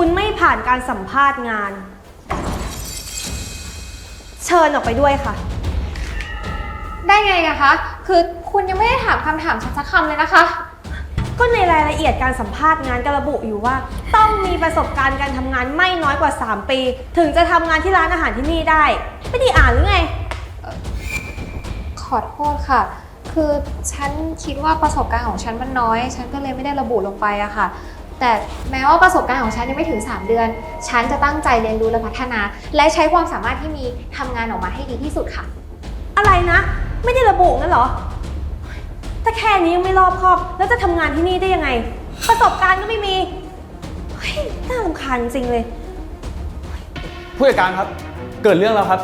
คุณไม่ผ่านการสัมภาษณ์งาน เชิญออกไปด้วยค่ะ ได้ไงอะคะ คือคุณยังไม่ได้ถามคำถามฉันสักคำเลยนะคะ ก็ในรายละเอียดการสัมภาษณ์งานก็ระบุอยู่ว่า ต้องมีประสบการณ์การทำงานไม่น้อยกว่า 3 ปี ถึงจะทำงานที่ร้านอาหารที่นี่ได้ ไม่ได้อ่านหรือไง ขอโทษค่ะ คือฉันคิดว่าประสบการณ์ของฉันมันน้อย ฉันก็เลยไม่ได้ระบุลงไปอะค่ะ แต่แม้ว่าประสบการณ์ของฉันยังไม่ถึง 3 เดือน ฉันจะตั้งใจเรียนรู้และพัฒนา และใช้ความสามารถที่มีทำงานออกมาให้ดีที่สุดค่ะ อะไรนะ ไม่ได้ระบุงั้นเหรอ ถ้าแค่นี้ยังไม่รอบคอบ แล้วจะทำงานที่นี่ได้ยังไง ประสบการณ์ก็ไม่มีเฮ้ยน่ารำคาญจริงเลย ผู้จัดการครับ เกิดเรื่องแล้วครับ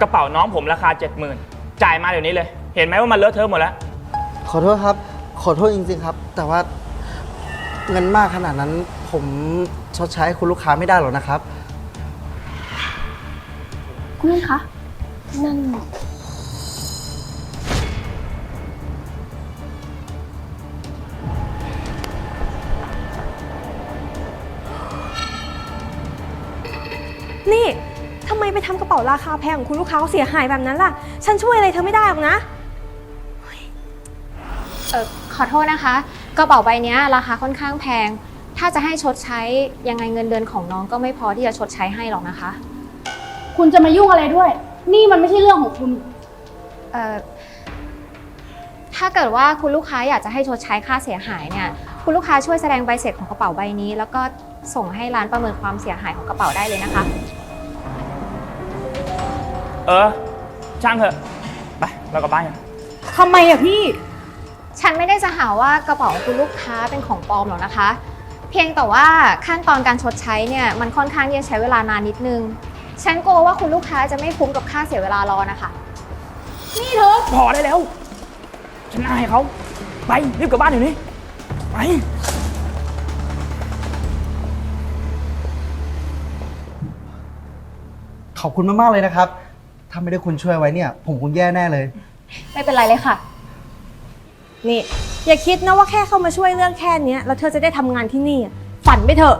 กระเป๋าน้องผมราคา 70,000 จ่ายมาเดี๋ยวนี้เลย เห็นไหมว่ามันเลอะเทอะหมดแล้ว ขอโทษครับ ขอโทษจริงๆครับ แต่ว่าเงินมากขนาดนั้น ผมชดใช้ให้คุณลูกค้าไม่ได้หรอกนะครับ คุณนุ่นคะ นั่น นี่ทำ ไมไปทำกระเป๋าราคาแพงของคุณลูกค้าเขาเสียหายแบบนั้นล่ะ ฉันช่วยอะไรเธอไม่ได้หรอกนะ เออขอโทษนะคะ กระเป๋าใบเนี้ยราคาค่อนข้างแพง ถ้าจะให้ชดใช้ยังไงเงินเดือนของน้องก็ไม่พอที่จะชดใช้ให้หรอกนะคะ คุณจะมายุ่งอะไรด้วย นี่มันไม่ใช่เรื่องของคุณ เอ่อ ถ้าเกิดว่าคุณลูกค้าอยากจะให้ชดใช้ค่าเสียหายเนี่ย คุณลูกค้าช่วยแสดงใบเสร็จของกระเป๋าใบนี้ แล้วก็ส่งให้ร้านประเมินความเสียหายของกระเป๋าได้เลยนะคะ เออ ช่างเถอะ ไป เรากลับบ้านกัน ทำไมอะพี่ ฉันไม่ได้จะหาว่ากระเป๋าของคุณลูกค้าเป็นของปลอมหรอกนะคะ เพียงแต่ว่าขั้นตอนการชดใช้เนี่ยมันค่อนข้างที่จะใช้เวลานานนิดนึง ฉันกลัวว่าคุณลูกค้าจะไม่คุ้มกับค่าเสียเวลารอนะคะ นี่เธอ พอได้แล้ว ฉันอายเขา ไป รีบกลับบ้านเดี๋ยวนี้ ไป ขอบคุณมาก ๆ เลยนะครับ ถ้าไม่ได้คุณช่วยไว้เนี่ย ผมคงแย่แน่เลย ไม่เป็นไรเลยค่ะ นี่ อย่าคิดนะว่าแค่เข้ามาช่วยเรื่องแค่เนี้ยแล้วเธอจะได้ทำงานที่นี่อะฝันไปเถอะ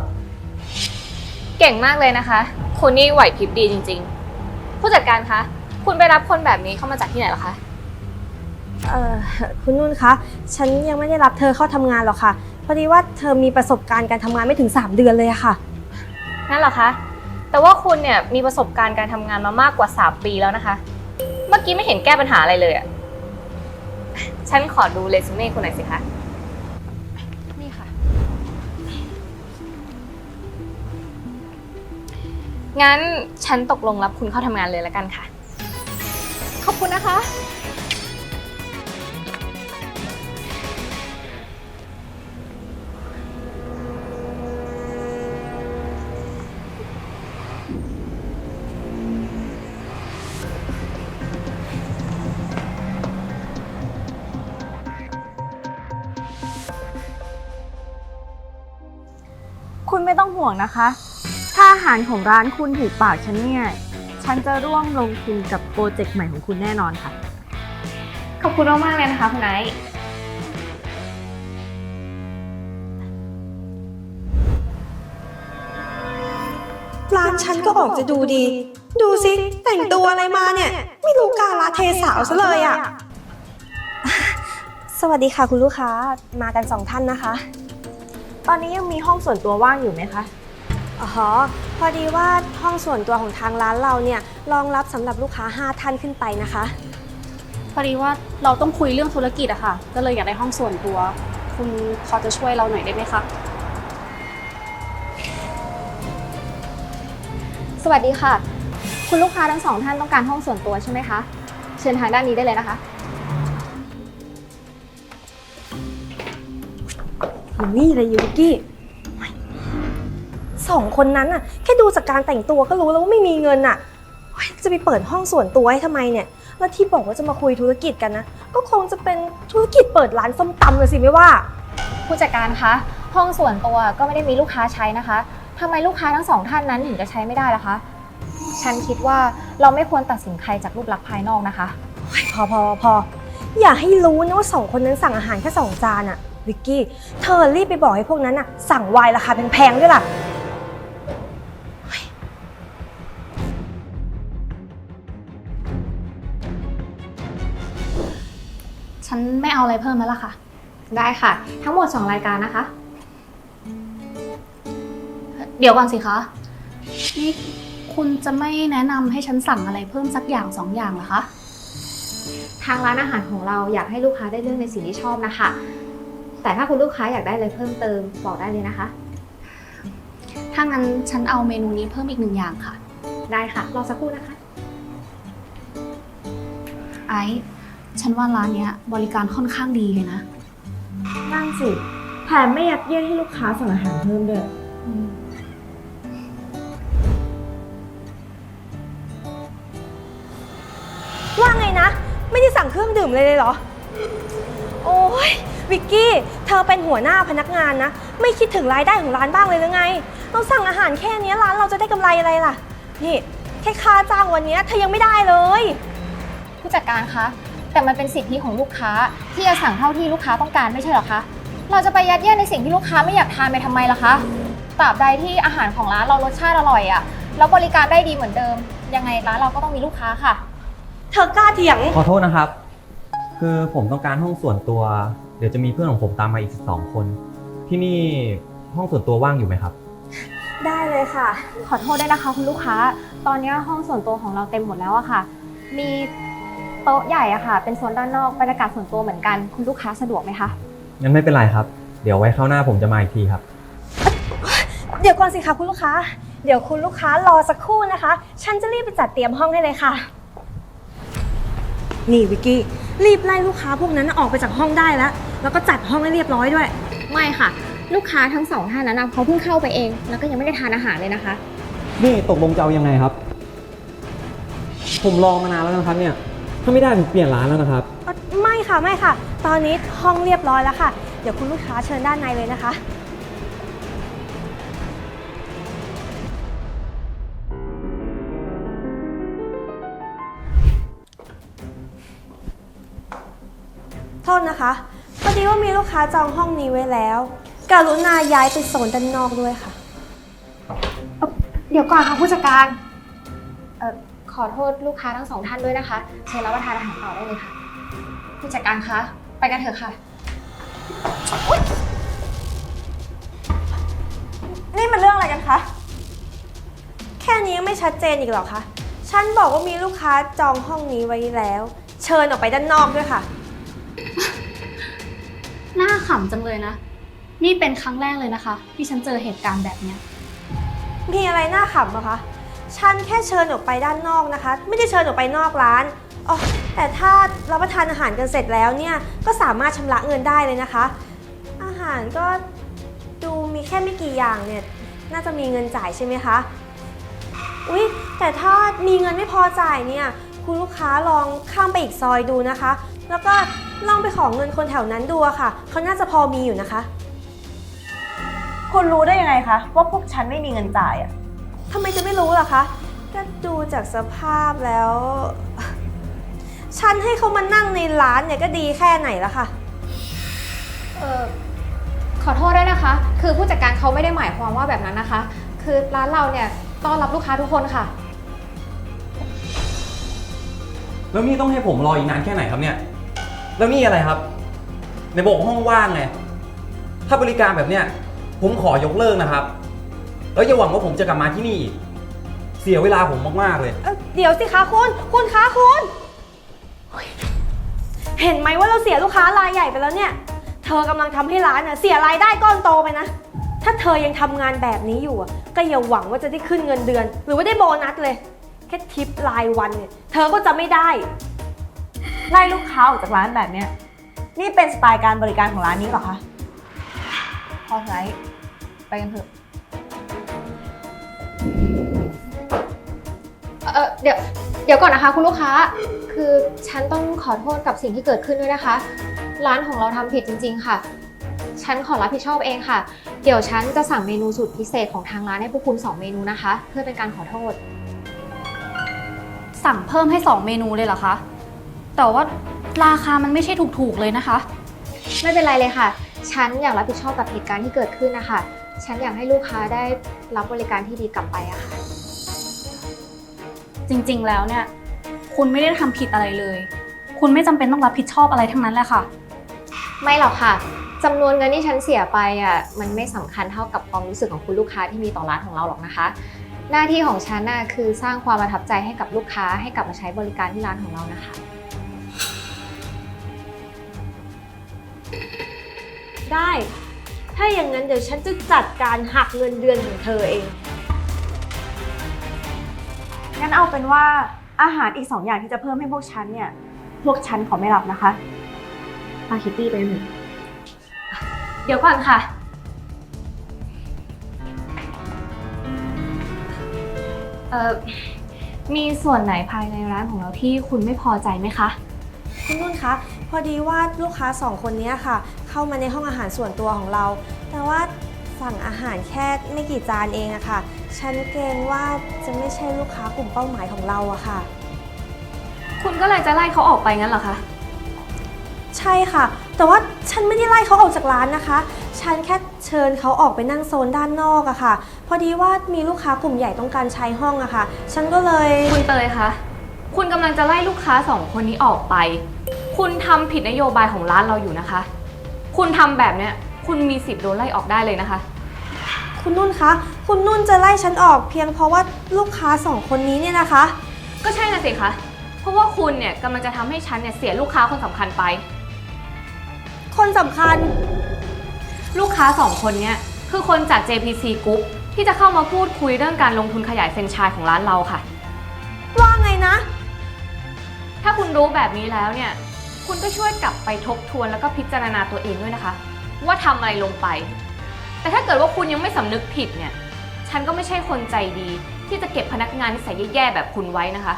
เก่งมากเลยนะคะ คุณนี่ไหวพริบดีจริง ๆ ผู้จัดการคะ คุณไปรับคนแบบนี้เข้ามาจากที่ไหนเหรอคะ เอ่อคุณนุ่นคะ ฉันยังไม่ได้รับเธอเข้าทำงานหรอกค่ะ พอดีว่าเธอมีประสบการณ์การทำงานไม่ถึง 3 เดือนเลยอะค่ะ นั่นเหรอคะ แต่ว่าคุณเนี่ยมีประสบการณ์การทำงานมามากกว่า 3 ปีแล้วนะคะ เมื่อกี้ไม่เห็นแก้ปัญหาอะไรเลยอะฉันขอดูเรซูเม่คุณหน่อยสิคะ นี่ค่ะ งั้นฉันตกลงรับคุณเข้าทำงานเลยแล้วกันค่ะ ขอบคุณนะคะ คุณไม่ต้องห่วงนะคะ ถ้าอาหารของร้านคุณถูกปากฉันเนี่ย ฉันจะร่วมลงทุนกับโปรเจกต์ใหม่ของคุณแน่นอนค่ะ ขอบคุณมากๆเลยนะคะคุณไอซ์ร้านฉันก็ออกจะดูดี ดูสิ แต่งตัวอะไรมาเนี่ย ไม่รู้กาลเทศาวซะเลยอะสวัสดีค่ะคุณลูกค้า มากันสองท่านนะคะ ตอนนี้ยังมีห้องส่วนตัวว่างอยู่ไหมคะ อ๋อ พอดีว่าห้องส่วนตัวของทางร้านเราเนี่ยรองรับสำหรับลูกค้า 5 ท่านขึ้นไปนะคะ พอดีว่าเราต้องคุยเรื่องธุรกิจอะค่ะ ก็เลยอยากได้ห้องส่วนตัว คุณพอจะช่วยเราหน่อยได้ไหมคะ สวัสดีค่ะ คุณลูกค้าทั้งสองท่านต้องการห้องส่วนตัวใช่ไหมคะ เชิญทางด้านนี้ได้เลยนะคะ อยู่นี่เลยยูกี้สองคนนั้นน่ะแค่ดูจากการแต่งตัวก็รู้แล้วว่าไม่มีเงินน่ะโอ๊ยจะไปเปิดห้องส่วนตัวให้ทำไมเนี่ย แล้วที่บอกว่าจะมาคุยธุรกิจกันนะ ก็คงจะเป็นธุรกิจเปิดร้านส้มตำเลยสิไม่ว่า ผู้จัดการคะ ห้องส่วนตัวก็ไม่ได้มีลูกค้าใช้นะคะทำไมลูกค้าทั้งสองท่านนั้นถึงจะใช้ไม่ได้ล่ะคะ ฉันคิดว่าเราไม่ควรตัดสินใครจากรูปลักษณ์ภายนอกนะคะโอ๊ยพอพอพออย่าให้รู้นะว่าสองคนนั้นสั่งอาหารแค่สองจานอะ วิกกี้ เธอรีบไปบอกให้พวกนั้นอะสั่งไวน์ราคาแพงๆด้วยล่ะ ฉันไม่เอาอะไรเพิ่มแล้วล่ะค่ะ ได้ค่ะ ทั้งหมด 2 รายการนะคะ เดี๋ยวก่อนสิคะ นี่คุณจะไม่แนะนำให้ฉันสั่งอะไรเพิ่มสักอย่างสองอย่างเหรอคะ ทางร้านอาหารของเราอยากให้ลูกค้าได้เลือกในสิ่งที่ชอบนะคะ แต่ถ้าคุณลูกค้าอยากได้อะไรเพิ่มเติมบอกได้เลยนะคะ ถ้างั้นฉันเอาเมนูนี้เพิ่มอีกหนึ่งอย่างค่ะ ได้ค่ะ รอสักครู่นะคะ ไอซ์ฉันว่าร้านเนี้ยบริการค่อนข้างดีเลยนะ นั่นสิแถมไม่ยัดเยียดให้ลูกค้าสั่งอาหารเพิ่มด้วย ว่าไงนะ ไม่ได้สั่งเครื่องดื่มเลยเลยเหรอโอ้ย วิกกี้ เธอเป็นหัวหน้าพนักงานนะ ไม่คิดถึงรายได้ของร้านบ้างเลยหรือไง เราสั่งอาหารแค่เนี้ยร้านเราจะได้กำไรอะไรล่ะ นี่แค่ค่าจ้างวันเนี้ยเธอยังไม่ได้เลย ผู้จัดการคะ แต่มันเป็นสิทธิของลูกค้า ที่จะสั่งเท่าที่ลูกค้าต้องการไม่ใช่เหรอคะ เราจะไปยัดเยียดในสิ่งที่ลูกค้าไม่อยากทานไปทำไมล่ะคะตราบใดที่อาหารของร้านเรารสชาติอร่อยอะแล้วบริการได้ดีเหมือนเดิม ยังไงร้านเราก็ต้องมีลูกค้าค่ะ เธอกล้าเถียง ขอโทษนะครับ คือผมต้องการห้องส่วนตัว เดี๋ยวจะมีเพื่อนของผมตามมาอีกสองคน ที่นี่ห้องส่วนตัวว่างอยู่ไหมครับ ได้เลยค่ะ ขอโทษด้วยนะคะคุณลูกค้า ตอนนี้ห้องส่วนตัวของเราเต็มหมดแล้วอะค่ะ มีโต๊ะใหญ่อะค่ะ เป็นโซนด้านนอกบรรยากาศส่วนตัวเหมือนกัน คุณลูกค้าสะดวกไหมคะ งั้นไม่เป็นไรครับ เดี๋ยวไว้คราวหน้าผมจะมาอีกทีครับ เดี๋ยวก่อนสิคะคุณลูกค้า เดี๋ยวคุณลูกค้ารอสักครู่นะคะ ฉันจะรีบไปจัดเตรียมห้องให้เลยค่ะ นี่วิกกี้รีบไล่ลูกค้าพวกนั้นออกไปจากห้องได้แล้ว แล้วก็จัดห้องให้เรียบร้อยด้วย ไม่ค่ะ ลูกค้าทั้งสองท่านนั้นนะเขาเพิ่งเข้าไปเอง แล้วก็ยังไม่ได้ทานอาหารเลยนะคะ นี่ตกลงจะเอายังไงครับ ผมรอมานานแล้วนะครับเนี่ย ถ้าไม่ได้ผมเปลี่ยนร้านแล้วนะครับเอ่อไม่ค่ะไม่ค่ะ ตอนนี้ห้องเรียบร้อยแล้วค่ะ เดี๋ยวคุณลูกค้าเชิญด้านในเลยนะคะ โทษนะคะพอ ดีว่ามีลูกค้าจองห้องนี้ไว้แล้ว กรุณาย้ายไปโซนด้านนอกด้วยค่ะ เดี๋ยวก่อนค่ะผู้จัดการเอ่อขอโทษลูกค้าทั้งสองท่านด้วยนะคะ เชิญรับประทานอาหารต่อได้เลยค่ะ ผู้จัดการคะ ไปกันเถอะค่ะ นี่มันเรื่องอะไรกันคะ แค่นี้ยังไม่ชัดเจนอีกเหรอคะ ฉันบอกว่ามีลูกค้าจองห้องนี้ไว้แล้ว เชิญออกไปด้านนอกด้วยค่ะ น่าขำจังเลยนะ นี่เป็นครั้งแรกเลยนะคะ ที่ฉันเจอเหตุการณ์แบบเนี้ยมีอะไรน่าขำเหรอคะ ฉันแค่เชิญออกไปด้านนอกนะคะ ไม่ได้เชิญออกไปนอกร้านอ๋อแต่ถ้ารับประทานอาหารกันเสร็จแล้วเนี่ย ก็สามารถชำระเงินได้เลยนะคะ อาหารก็ดูมีแค่ไม่กี่อย่างเนี่ย น่าจะมีเงินจ่ายใช่ไหมคะ อุ๊ย แต่ถ้ามีเงินไม่พอจ่ายเนี่ย คุณลูกค้าลองข้ามไปอีกซอยดูนะคะ แล้วก็ลองไปขอเงินคนแถวนั้นดูอะค่ะ เขาน่าจะพอมีอยู่นะคะ คุณรู้ได้ยังไงคะ ว่าพวกฉันไม่มีเงินจ่ายอะทำไมจะไม่รู้ล่ะคะก็ดูจากสภาพแล้ว ฉันให้เขามานั่งในร้านเนี่ยก็ดีแค่ไหนละค่ะ เออขอโทษด้วยนะคะ คือผู้จัดการเขาไม่ได้หมายความว่าแบบนั้นนะคะ คือร้านเราเนี่ยต้อนรับลูกค้าทุกคนค่ะ แล้วนี่ต้องให้ผมรออีกนานแค่ไหนครับเนี่ย แล้วนี่อะไรครับในบอกห้องว่างไงถ้าบริการแบบเนี้ยผมขอยกเลิกนะครับ แล้วอย่าหวังว่าผมจะกลับมาที่นี่อีกเสียเวลาผมมากๆเลย เอ้าเดี๋ยวสิคะคุณ คุณคะคุณเฮ้ยเห็นไหมว่าเราเสียลูกค้ารายใหญ่ไปแล้วเนี่ย เธอกำลังทำให้ร้านน่ะเสียรายได้ก้อนโตไปนะ ถ้าเธอยังทำงานแบบนี้อยู่อะก็อย่าหวังว่าจะได้ขึ้นเงินเดือน หรือว่าได้โบนัสเลย แค่ทิปรายวันเนี่ย เธอก็จะไม่ได้ ไล่ลูกค้าออกจากร้านแบบเนี้ยนี่เป็นสไตล์การบริการของร้านนี้เหรอคะพอไลท์ไปกันเถอะเออเดี๋ยวเดี๋ยวก่อนนะคะ คุณลูกค้า คือฉันต้องขอโทษกับสิ่งที่เกิดขึ้นด้วยนะคะ ร้านของเราทำผิดจริง ๆ ค่ะ ฉันขอรับผิดชอบเองค่ะ เดี๋ยวฉันจะสั่งเมนูสูตรพิเศษของทางร้านให้พวกคุณ 2 เมนูนะคะ เพื่อเป็นการขอโทษ สั่งเพิ่มให้ 2 เมนูเลยเหรอคะ แต่ว่าราคามันไม่ใช่ถูกๆเลยนะคะ ไม่เป็นไรเลยค่ะ ฉันอยากรับผิดชอบกับเหตุการณ์ที่เกิดขึ้นนะคะ ฉันอยากให้ลูกค้าได้รับบริการที่ดีกลับไปอะค่ะ จริงๆแล้วเนี่ย คุณไม่ได้ทำผิดอะไรเลย คุณไม่จำเป็นต้องรับผิดชอบอะไรทั้งนั้นแหละค่ะ ไม่หรอกค่ะจำนวนเงินที่ฉันเสียไปอะมันไม่สำคัญเท่ากับความรู้สึกของคุณลูกค้าที่มีต่อร้านของเราหรอกนะคะ หน้าที่ของฉันน่ะคือสร้างความประทับใจให้กับลูกค้าให้กลับมาใช้บริการที่ร้านของเรานะคะ ได้ ถ้าอย่างนั้นเดี๋ยวฉันจะจัดการหักเงินเดือนของเธอเอง งั้นเอาเป็นว่าอาหารอีกสองอย่างที่จะเพิ่มให้พวกฉันเนี่ย พวกฉันขอไม่รับนะคะพาคิตตี้ไปหนึ่งเดี๋ยวก่อนค่ะ เอ่อ มีส่วนไหนภายในร้านของเราที่คุณไม่พอใจไหมคะ คุณนุ่นคะ พอดีว่าลูกค้าสองคนเนี้ยค่ะ เข้ามาในห้องอาหารส่วนตัวของเรา แต่ว่าสั่งอาหารแค่ไม่กี่จานเองอะค่ะ ฉันเกรงว่าจะไม่ใช่ลูกค้ากลุ่มเป้าหมายของเราอะค่ะ คุณก็เลยจะไล่เขาออกไปงั้นเหรอคะ ใช่ค่ะ แต่ว่าฉันไม่ได้ไล่เขาออกจากร้านนะคะ ฉันแค่เชิญเขาออกไปนั่งโซนด้านนอกอะค่ะ พอดีว่ามีลูกค้ากลุ่มใหญ่ต้องการใช้ห้องอะค่ะ ฉันก็เลยคุณเตยคะ คุณกำลังจะไล่ลูกค้าสองคนนี้ออกไป คุณทำผิดนโยบายของร้านเราอยู่นะคะ คุณทำแบบเนี้ย คุณมีสิทธิ์โดนไล่ออกได้เลยนะคะ คุณนุ่นคะ คุณนุ่นจะไล่ฉันออกเพียงเพราะว่าลูกค้าสองคนนี้เนี่ยนะคะ ก็ใช่นะสิคะ เพราะว่าคุณเนี่ยกำลังจะทำให้ฉันเนี่ยเสียลูกค้าคนสำคัญไป คนสำคัญ ลูกค้าสองคนเนี่ยคือคนจาก JPC Group ที่จะเข้ามาพูดคุยเรื่องการลงทุนขยายแฟรนไชส์ของร้านเราค่ะ ว่าไงนะ ถ้าคุณรู้แบบนี้แล้วเนี่ย คุณก็ช่วยกลับไปทบทวนแล้วก็พิจารณาตัวเองด้วยนะคะ ว่าทำอะไรลงไป แต่ถ้าเกิดว่าคุณยังไม่สำนึกผิดเนี่ย ฉันก็ไม่ใช่คนใจดี ที่จะเก็บพนักงานนิสัยแย่ๆแบบคุณไว้นะคะ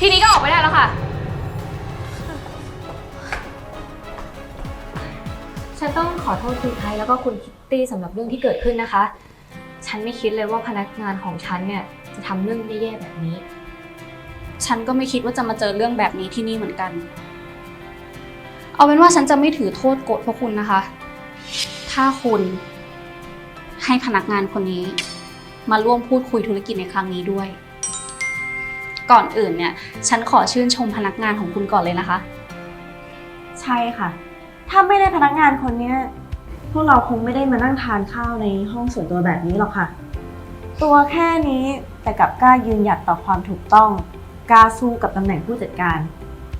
ทีนี้ก็ออกไปได้แล้วค่ะ ฉันต้องขอโทษคุณไทยแล้วก็คุณคิตตี้สำหรับเรื่องที่เกิดขึ้นนะคะ ฉันไม่คิดเลยว่าพนักงานของฉันเนี่ยจะทำเรื่องแย่ๆแบบนี้ ฉันก็ไม่คิดว่าจะมาเจอเรื่องแบบนี้ที่นี่เหมือนกัน เอาเป็นว่าฉันจะไม่ถือโทษโกรธพวกคุณนะคะ ถ้าคุณให้พนักงานคนนี้ มาร่วมพูดคุยธุรกิจในครั้งนี้ด้วย ก่อนอื่นเนี่ย ฉันขอชื่นชมพนักงานของคุณก่อนเลยนะคะ ใช่ค่ะ ถ้าไม่ได้พนักงานคนเนี้ยพวกเราคงไม่ได้มานั่งทานข้าวในห้องส่วนตัวแบบนี้หรอกค่ะ ตัวแค่นี้แต่กลับกล้ายืนหยัดต่อความถูกต้อง กล้าสู้กับตำแหน่งผู้จัดการ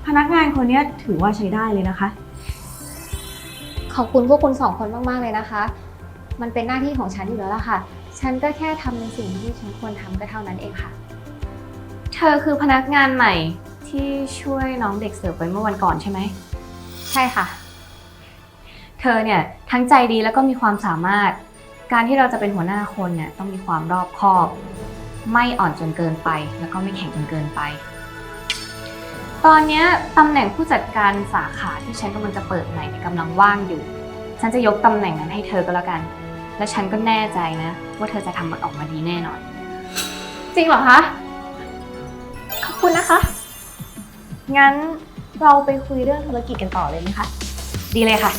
พนักงานคนเนี้ยถือว่าใช้ได้เลยนะคะ ขอบคุณพวกคุณสองคนมาก ๆ เลยนะคะ มันเป็นหน้าที่ของฉันอยู่แล้วล่ะค่ะ ฉันก็แค่ทำในสิ่งที่ฉันควรทำก็เท่านั้นเองค่ะ เธอคือพนักงานใหม่ที่ช่วยน้องเด็กเสิร์ฟไปเมื่อวันก่อนใช่ไหม ใช่ค่ะ เธอเนี่ยทั้งใจดีแล้วก็มีความสามารถ การที่เราจะเป็นหัวหน้าคนเนี่ยต้องมีความรอบคอบ ไม่อ่อนจนเกินไป แล้วก็ไม่แข็งจนเกินไป ตอนเนี้ยตำแหน่งผู้จัดการสาขาที่ฉันกำลังจะเปิดใหม่เนี่ยกำลังว่างอยู่ ฉันจะยกตำแหน่งนั้นให้เธอก็แล้วกัน และฉันก็แน่ใจนะ ว่าเธอจะทำมันออกมาดีแน่นอน จริงเหรอคะ ขอบคุณนะคะ งั้นเราไปคุยเรื่องธุรกิจกันต่อเลยไหมคะ ดีเลยค่ะ